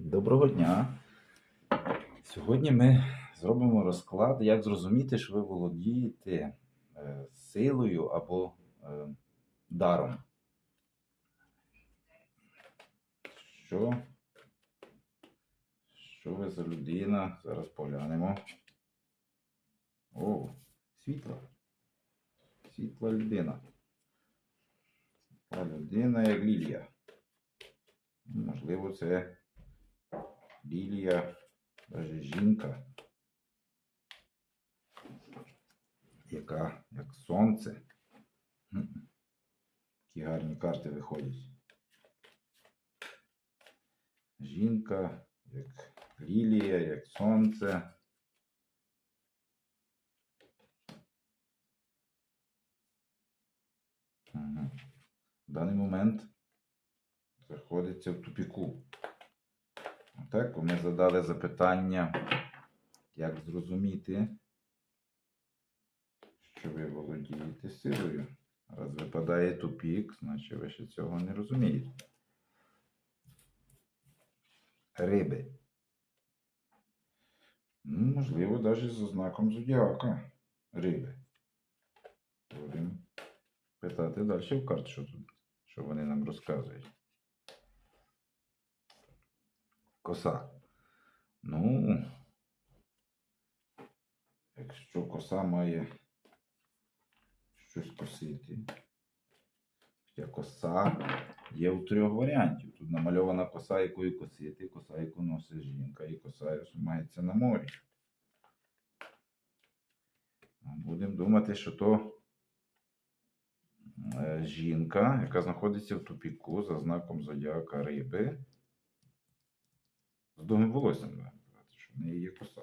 Доброго дня. Сьогодні ми зробимо розклад, як зрозуміти, що ви володієте е, силою або е, даром. Що? Що ви за людина? Зараз поглянемо. О, світла. Світла людина. Світла людина як лілія. Можливо, це лілія, навіть жінка, яка як сонце. Такі гарні карти виходять. Жінка, як лілія, як сонце. В даний момент знаходиться в тупіку. Так, ми задали запитання, як зрозуміти, що ви володієте силою. Раз випадає тупік, значить ви ще цього не розумієте. Риби. Ну, можливо, навіть з ознаком зодіака. Риби. Будемо питати далі в карт, що тут, що вони нам розказують. Коса. Ну, якщо коса має щось косити. Хоча коса є у трьох варіантів. Тут намальована коса, якою косити, коса, яку носить жінка, і коса, що мається на морі. Будемо думати, що то е, жінка, яка знаходиться в тупіку за знаком зодіака риби. З довгим волоссям, можна сказати, що в неї є коса.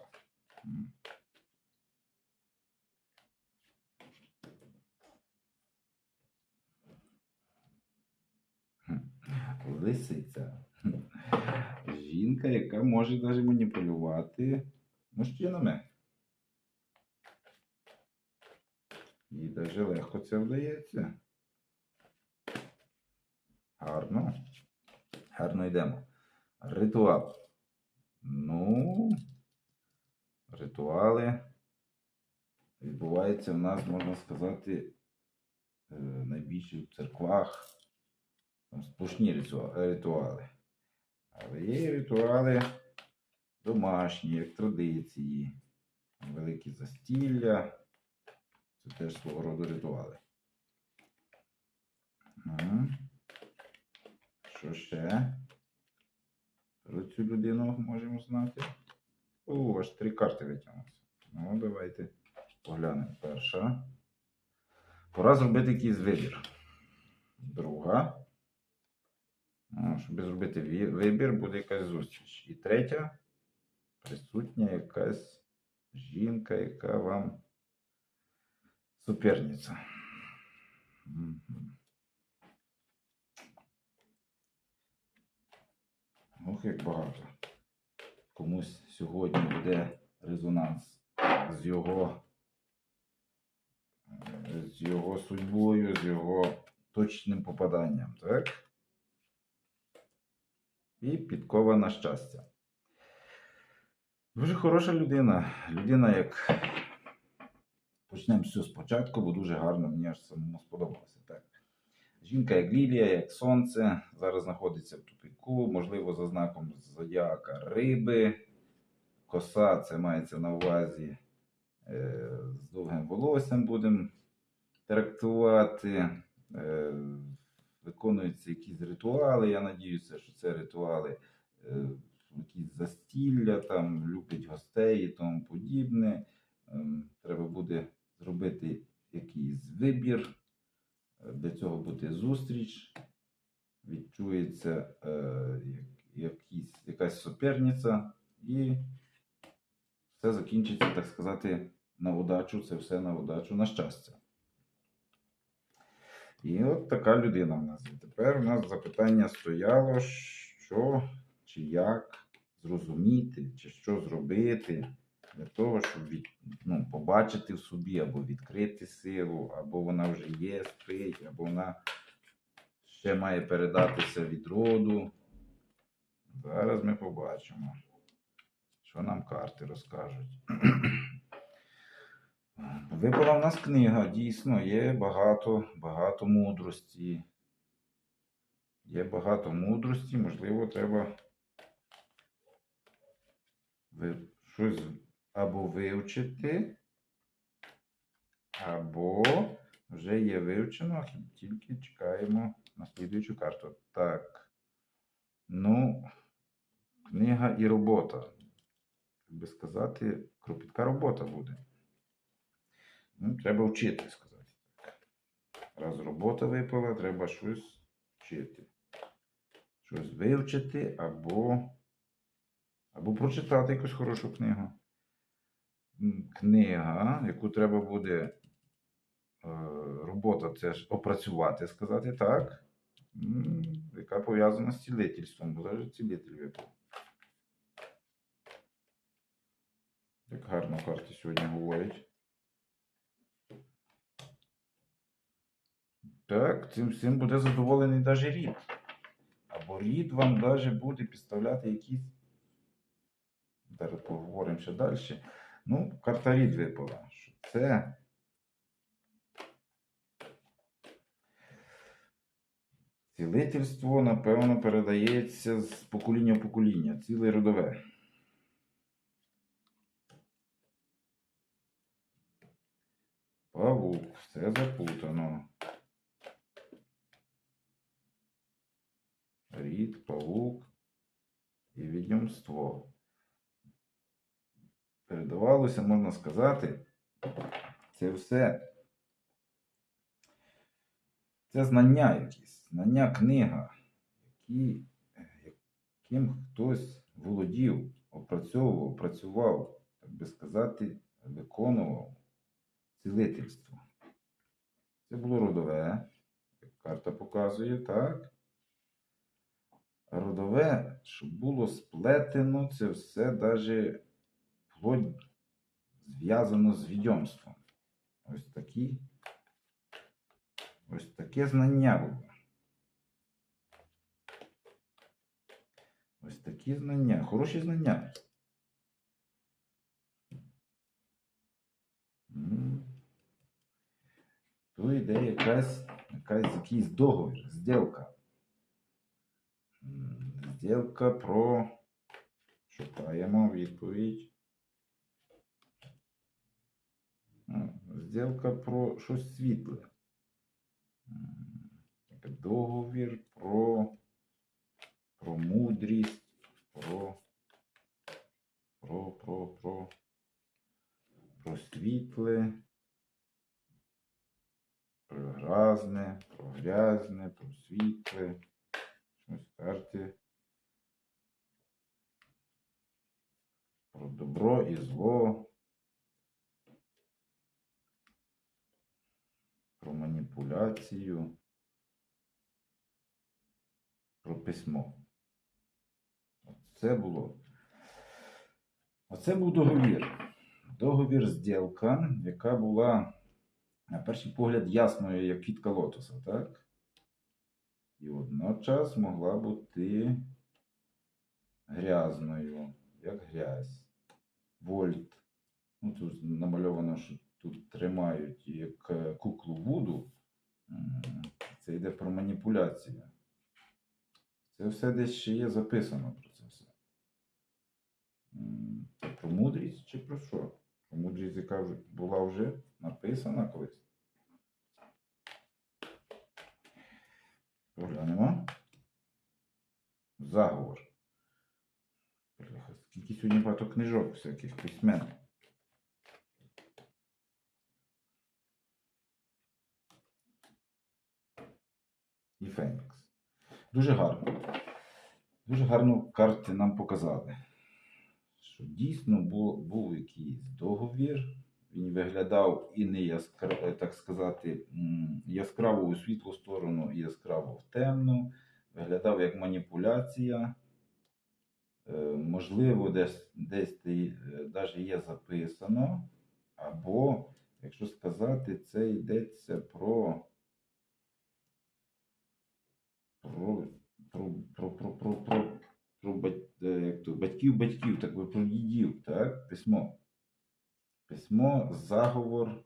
Лисиця. Жінка, яка може навіть маніпулювати мужчинами. Їй навіть легко це вдається. Гарно. Гарно йдемо. Ритуал. Ну, ритуали відбуваються в нас, можна сказати, е, найбільше в церквах. Там сплошні ритуали. Але є ритуали домашні, як традиції, великі застілля. Це теж свого роду ритуали. Що ще? Цю людину можемо знати. О, аж три карти витягнуться. Ну, давайте поглянемо. Перша. Пора зробити якийсь вибір. Друга. Ну, щоб зробити вибір, буде якась зустріч. І третя. Присутня якась жінка, яка вам суперниця. Мгм. Ох, як багато. Комусь сьогодні буде резонанс з його, е, з його судьбою, з його точним попаданням, так? І підкова на щастя. Дуже хороша людина. Людина, як почнемо все спочатку, бо дуже гарно мені аж самому сподобалося. Так. Жінка як лілія, як сонце, зараз знаходиться в тупіку, можливо, за знаком зодіака риби. Коса це мається на увазі е, з довгим волоссям будемо трактувати. Е, виконуються якісь ритуали. Я надіюся, що це ритуали, е, якісь застілля, там, люблять гостей і тому подібне. Ем, треба буде зробити якийсь вибір. Е, Для цього буде зустріч. Відчується е, якісь, якась суперниця, і все закінчиться, так сказати, на удачу. Це все на удачу, на щастя. І от така людина в нас. І тепер у нас запитання стояло, що чи як зрозуміти, чи що зробити для того, щоб від, ну, побачити в собі або відкрити силу, або вона вже є, спить, або вона ще має передатися від роду. Зараз ми побачимо, що нам карти розкажуть. Випала в нас книга, дійсно, є багато, багато мудрості. Є багато мудрості, можливо, треба щось або вивчити, або вже є вивчено, тільки чекаємо на слідуючу карту. Так. Ну, книга і робота. Як би сказати, кропітка робота буде. Ну, треба вчити, сказати. Раз робота випала, треба щось вчити. Щось вивчити або, або прочитати якусь хорошу книгу. Книга, яку треба буде е, робота, це опрацювати, сказати так. Яка пов'язана з цілительством, бо навіть цілитель випав. Як гарно карти сьогодні говорять. Так, цим всім буде задоволений навіть рід. Або рід вам навіть буде підставляти якісь. Зараз поговоримо ще далі. Ну, карта рід випала. Це. Цілительство, напевно, передається з покоління в покоління, ціле родове. Павук, все запутано. Рід, павук і відьомство. Передавалося, можна сказати, це все. Це знання якісь, знання книга, які, яким хтось володів, опрацьовував, працював, так би сказати, виконував цілительство. Це було родове, як карта показує, так. Родове, щоб було сплетено, це все навіть вплоть зв'язано з відьомством. Ось такі. Ось таке знання було. Ось такі знання. Хороші знання. Тут йде якась, якась якийсь договір, зділка. Зділка про. Шукаємо відповідь. Зділка про щось світле. Договір про, про мудрість, про, про, про, про, про світле, про грязне, про грязне, про світле. Щось карти. Про добро і зло. Про маніпуляцію. Про письмо. Це було. Оце був договір. Договір зділка, яка була, на перший погляд, ясною, як квітка лотоса, так? І водночас могла бути грязною, як грязь. Вольт. Ну, тут намальовано, що тут тримають як е, куклу Вуду. Це йде про маніпуляцію. Це все десь ще є записано про це все. Про мудрість чи про що? Про мудрість, яка була вже написана колись. Поглянемо. Заговор. Скільки сьогодні багато книжок всяких письмен. І Фенікс. Дуже гарно. Дуже гарно карти нам показали. Що дійсно був, був якийсь договір. Він виглядав і не яскраво, так сказати, яскраво у світлу сторону і яскраво в темну. Виглядав як маніпуляція. Е, можливо, десь, десь навіть є записано. Або, якщо сказати, це йдеться про. Про, про, про, про, про, про, е, батьків батьків, так би про дідів, так? Письмо. Письмо, заговор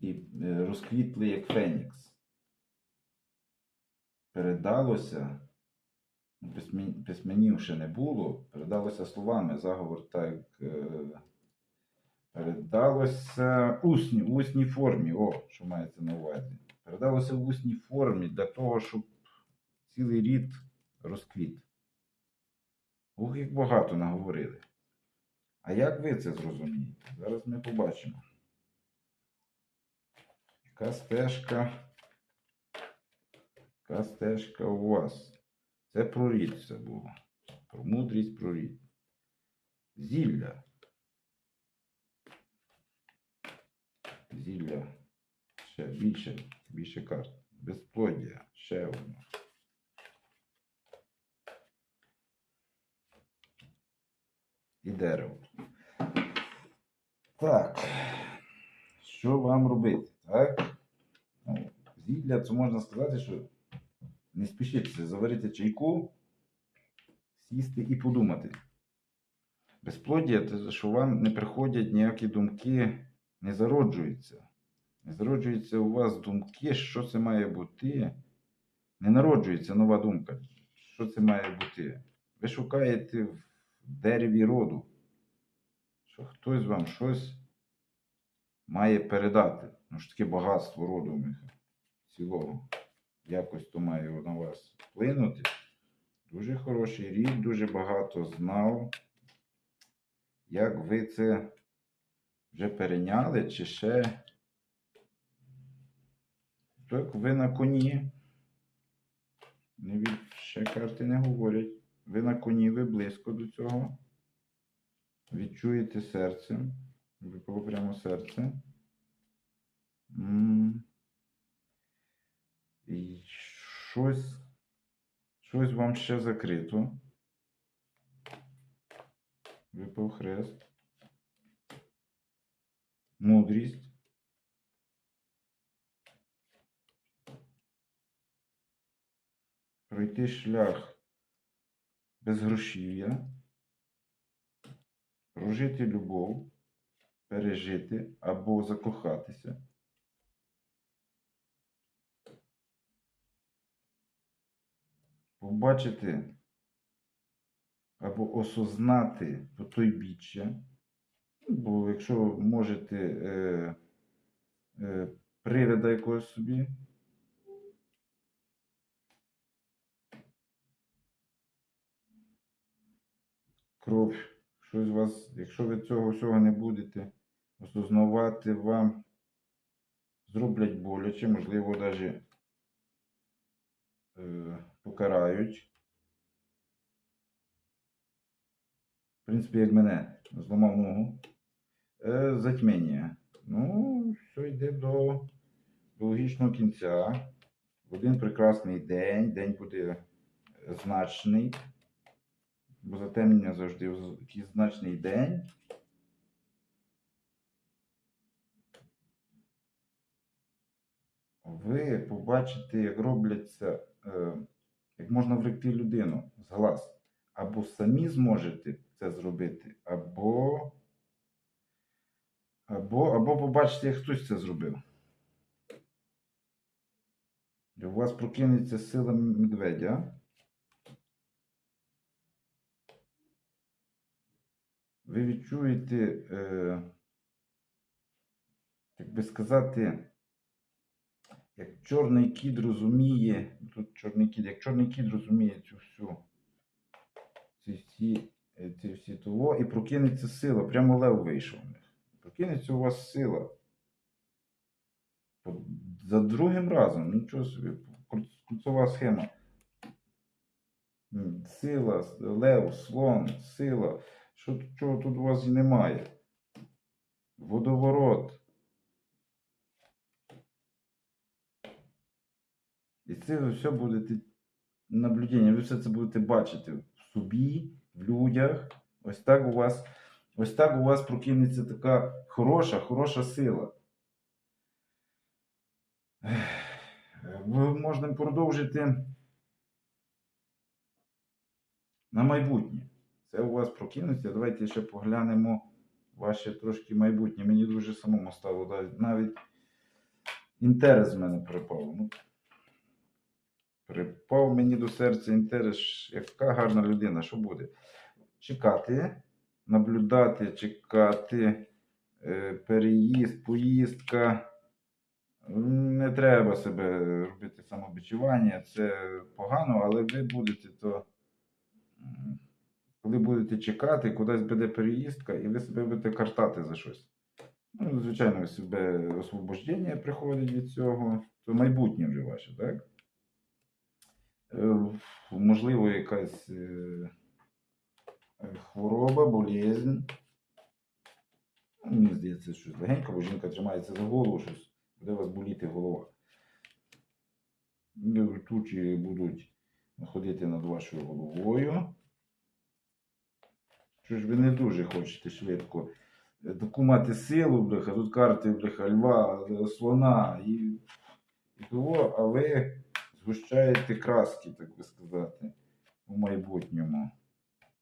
і е, розквітли як Фенікс. Передалося, ну, письменів ще не було, передалося словами, заговор так. Е, передалося усні, усній формі, о, що мається на увазі. Передалося в усній формі для того, щоб цілий рід розквіт. Ох, як багато наговорили. А як ви це зрозумієте? Зараз ми побачимо. Яка стежка? Яка стежка у вас? Це про рід все було. Про мудрість, про рід. Зілля. Зілля. Ще більше, більше карт. Безплоддя. Ще одна. І дерево. Так. Що вам робити? Так? Ну, зілля, це можна сказати, що не спішіться, заварити чайку, сісти і подумати. Безплоддя це що вам не приходять ніякі думки, не зароджуються. Не зароджуються у вас думки, що це має бути. Не народжується нова думка. Що це має бути? Ви шукаєте в дереві роду, що хтось вам щось має передати. Ну ж таке багатство роду цілого. Якось то має на вас вплинути. Дуже хороший рік, дуже багато знав. Як ви це вже перейняли, чи ще так, ви на коні. Не від... Ще карти не говорять. Ви на коні, ви близько до цього. Відчуєте серцем. Випало прямо серце. І щось, щось вам ще закрито. Випав хрест. Мудрість. Пройти шлях без грошів'я. Прожити любов, пережити або закохатися. Побачити або осознати потойбіччя. Ну, Бо якщо можете е, е, привида якогось собі, кров, щось вас, якщо ви цього всього не будете осознавати, вам зроблять боляче, можливо, навіть е, покарають. В принципі, як мене зламав ногу. Е, затьмення. Ну, все йде до, до логічного кінця. В один прекрасний день, день буде значний. Бо затемнення завжди в якийсь значний день. Ви побачите, як робляться, е, як можна вректи людину з глаз. Або самі зможете це зробити, або, або, або побачите, як хтось це зробив. І у вас прокинеться сила медведя. Ви відчуєте, е, як би сказати, як чорний кіт розуміє, тут чорний кіт, як чорний кіт розуміє цю всю, ці всі, е, ці всі того, і прокинеться сила, прямо лев вийшов. Прокинеться у вас сила. За другим разом, нічого собі, круцова схема. Сила, лев, слон, сила. Що чого тут у вас немає? Водоворот. І це ви все будете наблюдення, ви все це будете бачити в собі, в людях. Ось так у вас, ось так у вас прокинеться така хороша, хороша сила. Ви можна продовжити на майбутнє. Це у вас прокинуться. Давайте ще поглянемо ваше трошки майбутнє. Мені дуже самому стало навіть інтерес з мене припав. Ну, припав мені до серця інтерес, яка гарна людина, що буде? Чекати, наблюдати, чекати, е, переїзд, поїздка. Не треба себе робити самобічування, це погано, але ви будете то. Коли будете чекати, кудись буде переїздка, і ви себе будете картати за щось. Ну, звичайно, себе освобождення приходить від цього, то майбутнє вже ваше, так? Е, Можливо, якась е, е, хвороба, болезнь. Ну, Мені здається, щось легенько, бо жінка тримається за голову, щось буде у вас боліти голова. Тучі будуть ходити над вашою головою. Що ж ви не дуже хочете швидко таку мати силу, бляха, тут карти, бляха, льва, слона і, і того, а ви згущаєте краски, так би сказати, у майбутньому.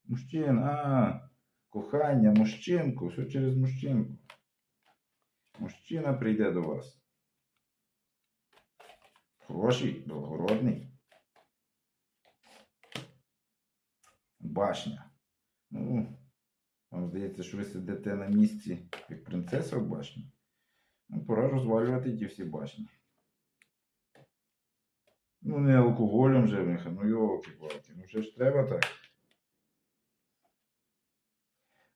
Мужчин, а, кохання, мужчинку, все через мужчинку. Мужчина прийде до вас. Хороший, благородний. Башня. Ну, вам здається, що ви сидите на місці, як принцеса в башні. Ну, пора розвалювати ті всі башні. Ну, не алкоголем же, Миха, ну йолки-палки, ну вже ж треба так.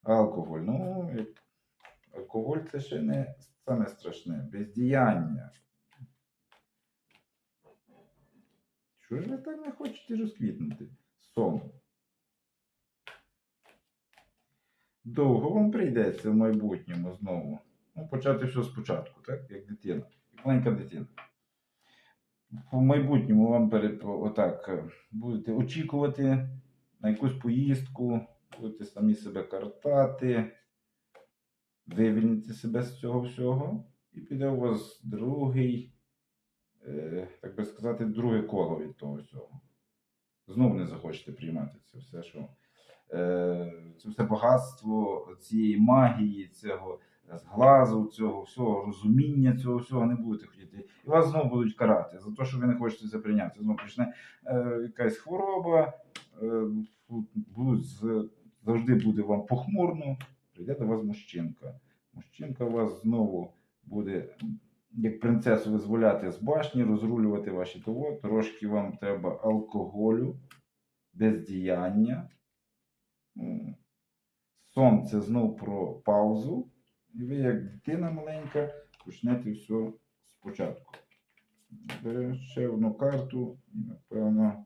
Алкоголь, ну, алкоголь це ще не саме страшне, бездіяння. Що ж ви так не хочете розквітнути? Сон. Довго вам прийдеться в майбутньому знову. Ну, почати все спочатку, так? Як дитина, як маленька дитина. В майбутньому вам перед, отак, е, будете очікувати на якусь поїздку, будете самі себе картати, вивільните себе з цього всього, і піде у вас другий, е, так би сказати, друге коло від того всього. Знову не захочете приймати це все, що це все багатство цієї магії, цього зглазу, цього всього розуміння, цього всього не будете хотіти. І вас знову будуть карати за те, що ви не хочете це прийняти. Знову почне е, якась хвороба, е, завжди буде вам похмурно, прийде до вас мужчинка. Мужчинка вас знову буде, як принцесу, визволяти з башні, розрулювати ваші того. Трошки вам треба алкоголю, бездіяння. М. Сон знов про паузу. І ви, як дитина маленька, почнете все спочатку. Беремо ще одну карту, і напевно.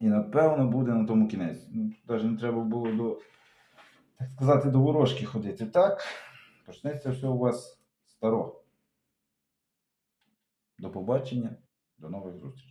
І напевно буде на тому кінець. Ну, навіть не треба було до, так сказати, до ворожки ходити. Так, почнеться все у вас старо. До побачення, до нових зустрічей.